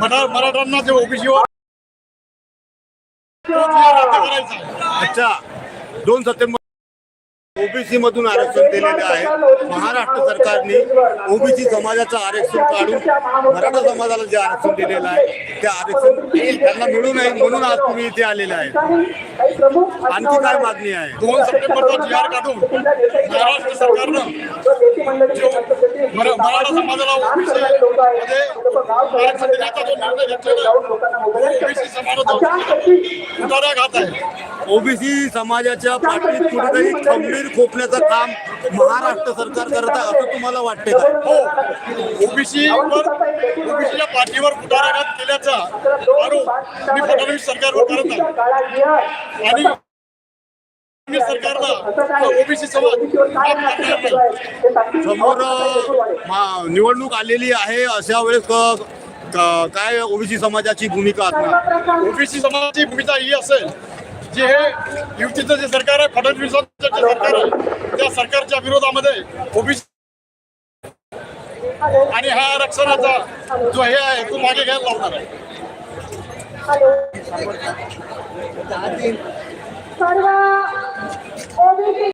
मरा मराठ्यांना जे ओबीसीवर. अच्छा दोन सप्टेंबर ओबीसी मधून आरक्षण दिलेले आहे. महाराष्ट्र सरकारने ओबीसी समाजाचं आरक्षण काढून मराठा समाजाला जे आरक्षण दिलेलं आहे ते आरक्षण त्यांना मिळू नये म्हणून आज तुम्ही इथे आलेले आहे. आणखी काय मागणी आहे? दोन सप्टेंबरचा जी आर काढून महाराष्ट्र सरकारनं मराठा समाजाला ओबीसी मध्ये आरक्षण देण्याचा जो निर्णय घेतलेला ओबीसी समाजाचा उठारा घात आहे. ओबीसी समाजाच्या पाठीत कुठेतरी खंबीर खोपण्याचं काम महाराष्ट्र सरकार करत आहे असं तुम्हाला वाटते का? हो. ओबीसी वर ओबीसीच्या पाठीवर फुटाराघात केल्याचा आरोप मी फडणवीस सरकारवर करत आहे. आणि सरकारला ओबीसी समाज समोर निवडणूक आलेली आहे अशा वेळेस क- क- काय ओबीसी समाजाची भूमिका असणार? ओबीसी समाजाची भूमिका ही असेल जे हे युतीचं जे सरकार आहे फडणवीसांचं जे सरकार आहे त्या सरकारच्या विरोधामध्ये ओबीसी आणि हा आरक्षणाचा जो हे आहे तो मागे घ्यायला लावणार आहे. सर्व